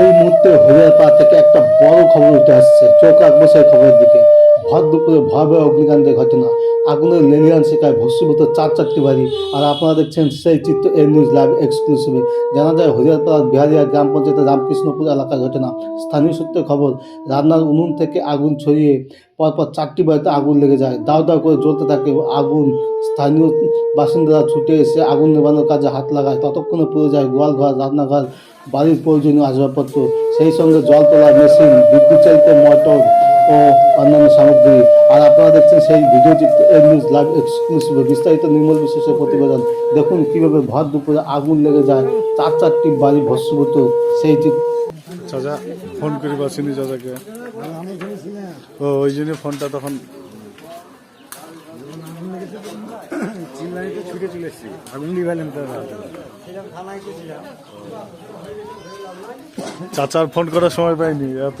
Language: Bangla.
এই মুহূর্তে হরিয়ারপাড়া থেকে একটা বড় খবর উঠে আসছে। চোখ রাখব সেই খবরের দিকে। ভর দুপুরে ভয়াবহ অগ্নিকাণ্ডের ঘটনা। আগুনের লেলিয়ান শিকায় ভস্মীভূত চার চারটি বাড়ি। আর আপনারা দেখছেন সেই চিত্র এ নিউজ লাইভ এক্সক্লুসিভে। জানা যায়, হরিয়ারপাড়ার বিহারিয়া গ্রাম পঞ্চায়েতের রামকৃষ্ণপুর এলাকার ঘটনা। স্থানীয় সূত্রে খবর, রান্নার উনুন থেকে আগুন ছড়িয়ে পরপর চারটি বাড়িতে আগুন লেগে যায়। দাও দাও করে জ্বলতে থাকে আগুন। স্থানীয় বাসিন্দারা ছুটে এসে আগুন নেবানোর কাজে হাত লাগায়। ততক্ষণে পুড়ে যায় গোয়াল ঘর রান্নাঘর, বাড়ির প্রয়োজনীয় আসবাবপত্র। সেই সঙ্গে জল তোলার মেশিন বিদ্যুৎ চালিত মোটর ও অন্যান্য সামগ্রী। আর আপনারা দেখছেন সেই ভিডিও চিত্র এর নিউজ বিস্তারিত নির্মল বিশেষের প্রতিবেদন। দেখুন কীভাবে ভর দুপুরে আগুন লেগে যায়, চার চারটি বাড়ি ভস্মীভূত, সেই চাচা ফোন করি পাচ্ছিনি চাচাকে। ও, ওই জন্য ফোনটা তখন চাচার ফোন করার সময় পাইনি, এত